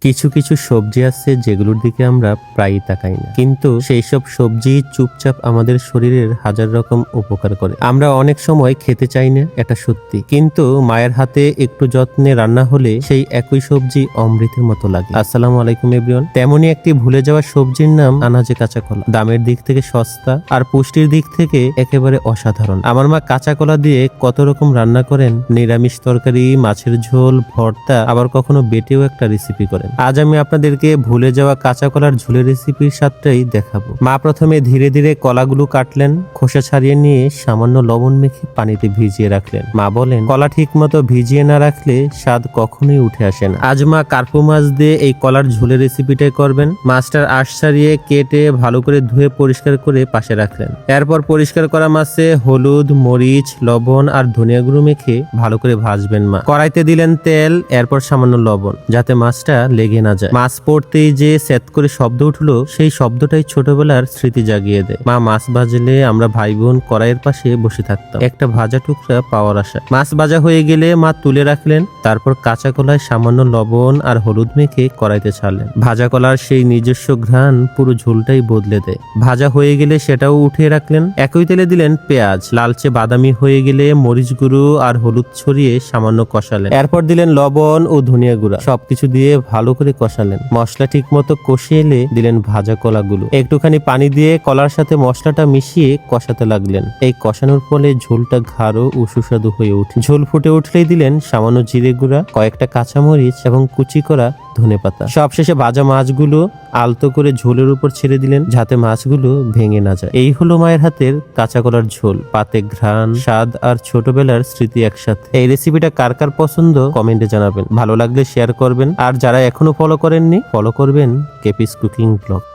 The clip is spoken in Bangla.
কিছু কিছু সবজি আছে যেগুলোর দিকে আমরা প্রায়ই তাকাই না। কিন্তু সেই সব সবজি চুপচাপ আমাদের শরীরের হাজার রকম উপকার করে। আমরা অনেক সময় খেতে চাই না, এটা সত্যি। কিন্তু মায়ের হাতে একটু যত্নে রান্না হলে সেই একই সবজি অমৃতের মতো লাগে। আসসালামু আলাইকুম, এভরিওয়ান। তেমনই একটি ভুলে যাওয়া সবজির নাম আনাজে কাঁচা কলা দামের দিক থেকে সস্তা আর পুষ্টির দিক থেকে একেবারে অসাধারণ। আমার মা কাঁচা কলা দিয়ে কত রকম রান্না করেন, নিরামিষ তরকারি, মাছের ঝোল, ভর্তা, আবার কখনো বেটেও একটা রেসিপি করেন। আজ আমি আপনাদেরকে ভুলে যাওয়া কাঁচা কলার ঝোলের রেসিপির স্বাদটাই দেখাবো। মা প্রথমে ধীরে ধীরে কলাগুলো কাটলেন, খোসা ছাড়িয়ে নিয়ে সামান্য লবণ মেখে পানিতে ভিজিয়ে রাখলেন। মা বলেন, কলা ঠিক মতো ভিজিয়ে না রাখলে স্বাদ কখনোই উঠে আসে না। আজ মা কার্পু মাছ দিয়ে এই কলার ঝোলের রেসিপিটাই করবেন। মাছটার আশ ছাড়িয়ে কেটে ভালো করে ধুয়ে পরিষ্কার করে পাশে রাখলেন। এরপর পরিষ্কার করা মাছে হলুদ, মরিচ, লবণ আর ধনিয়া গুঁড়ো মেখে ভালো করে ভাজবেন মা। কড়াইতে দিলেন তেল, এরপর সামান্য লবণ, যাতে মাছটা লেগে না যায়। মাছ পড়তেই যে সেট করে শব্দ উঠল, সেই শব্দটাই ছোটবেলার স্মৃতি জাগিয়ে দেয়। মা মাছ ভাজলে আমরা ভাই বোন কড়াইয়ের পাশে বসে থাকতাম। একটা ভাজা টুকরা পাওয়ার আশা। মাছ ভাজা হয়ে গেলে মা তুলে রাখলেন, তারপর কাঁচা কলায় সামান্য লবণ আর হলুদ মেখে কড়াইতে ছাড়লেন। ভাজা কলার সেই নিজস্ব ঘ্রাণ পুরো ঝোলটাই বদলে দেয়। ভাজা হয়ে গেলে সেটাও উঠিয়ে রাখলেন। একই তেলে দিলেন পেঁয়াজ। লালচে বাদামি হয়ে গেলে মরিচ গুঁড়ো আর হলুদ ছড়িয়ে সামান্য কষালেন। এরপর দিলেন লবণ ও ধনিয়া গুঁড়া। সবকিছু দিয়ে ভালো করে কষালেন। মশলা ঠিক মতো কষিয়ে এলে দিলেন ভাজা কলাগুলো। একটুখানি পানি দিয়ে কলার সাথে মশলাটা মিশিয়ে কষাতে লাগলেন। এই কষানোর ফলে ঝোলটা ঘাড়ো ও সুস্বাদু হয়ে উঠে ঝোল ফুটে উঠলেই দিলেন সামান্য জিরে গুঁড়া, কয়েকটা কাঁচামরিচ এবং কুচি করা ধনেপাতা সবশেষে ভাজা মাছগুলো আলতো করে ঝোলের উপর ছেড়ে দিলেন যাতে মাছগুলো ভেঙে না যায়। এই হলো মায়ের হাতের কাঁচা কলার ঝোল, পাতে ঘ্রাণ, স্বাদ আর ছোটবেলার স্মৃতি একসাথে। এই রেসিপিটা কার কার পছন্দ কমেন্টে জানাবেন। ভালো লাগলে শেয়ার করবেন। আর যারা এখনও ফলো করেননি ফলো করবেন কেপিস কুকিং ব্লগ